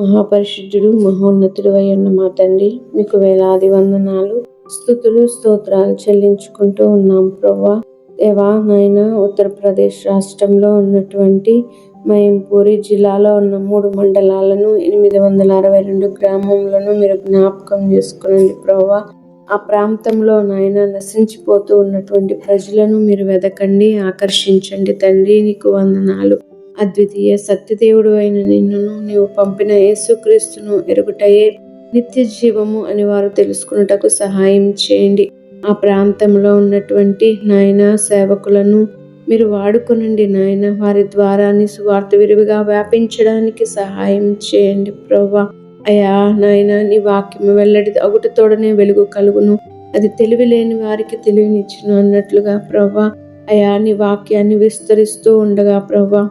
మహాపరిశుద్ధుడు మహోన్నతుడు అయ్యున్న మా తండ్రి మీకు వేలాది వందనాలు. స్థుతులు స్తోత్రాలు చెల్లించుకుంటూ ఉన్నాం ప్రవ్వా. దేవా నాయన ఉత్తరప్రదేశ్ రాష్ట్రంలో ఉన్నటువంటి మయంపూరి జిల్లాలో ఉన్న మూడు మండలాలను ఎనిమిది వందల అరవై రెండు గ్రామంలోనూ మీరు జ్ఞాపకం చేసుకునండి ప్రవ్వా. ఆ ప్రాంతంలో నాయన నశించిపోతూ ఉన్నటువంటి ప్రజలను మీరు వెదకండి ఆకర్షించండి తండ్రి నీకు వందనాలు. అద్వితీయ సత్యదేవుడు అయిన నిన్నును నీవు పంపిన యేసుక్రీస్తును ఎరుగుటయే నిత్య జీవము అని వారు తెలుసుకున్నటకు సహాయం చేయండి. ఆ ప్రాంతంలో ఉన్నటువంటి నాయన సేవకులను మీరు వాడుకునండి నాయన. వారి ద్వారాని సువార్త విరివిగా వ్యాపించడానికి సహాయం చేయండి ప్రభా అయా నాయన నీ వాక్యం వెల్లడి అగుటతోడనే వెలుగు కలుగును. అది తెలివి లేని వారికి తెలివినిచ్చును అన్నట్లుగా ప్రభా అయా నీ వాక్యాన్ని విస్తరిస్తూ ఉండగా ప్రభా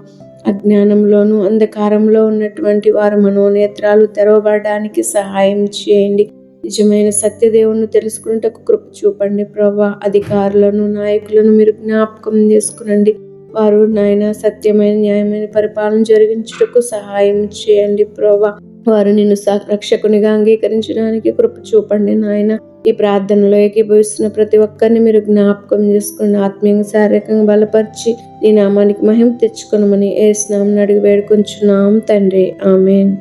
అజ్ఞానంలోనూ అంధకారంలో ఉన్నటువంటి వారి మనోనేత్రాలు తెరవబడడానికి సహాయం చేయండి. నిజమైన సత్యదేవుని తెలుసుకున్నటకు కృప చూపండి. ప్రభా అధికారులను నాయకులను మీరు జ్ఞాపకం చేసుకునండి. వారు నాయన సత్యమైన న్యాయమైన పరిపాలన జరిగించుటకు సహాయం చేయండి. ప్రభా వారు నిన్ను స- రక్షకునిగా అంగీకరించడానికి కృప చూపండి నాయన. ఈ ప్రార్థనలో ఏకీభవిస్తున్న ప్రతి ఒక్కరిని మీరు జ్ఞాపకం చేసుకుని ఆత్మీయంగా శారీరకంగా బలపరిచి నీ నామానికి మహిమ తెచ్చుకొనమని ఏ స్నామం అడిగి వేడుకొంచున్నాం తండ్రి. ఆమెన్.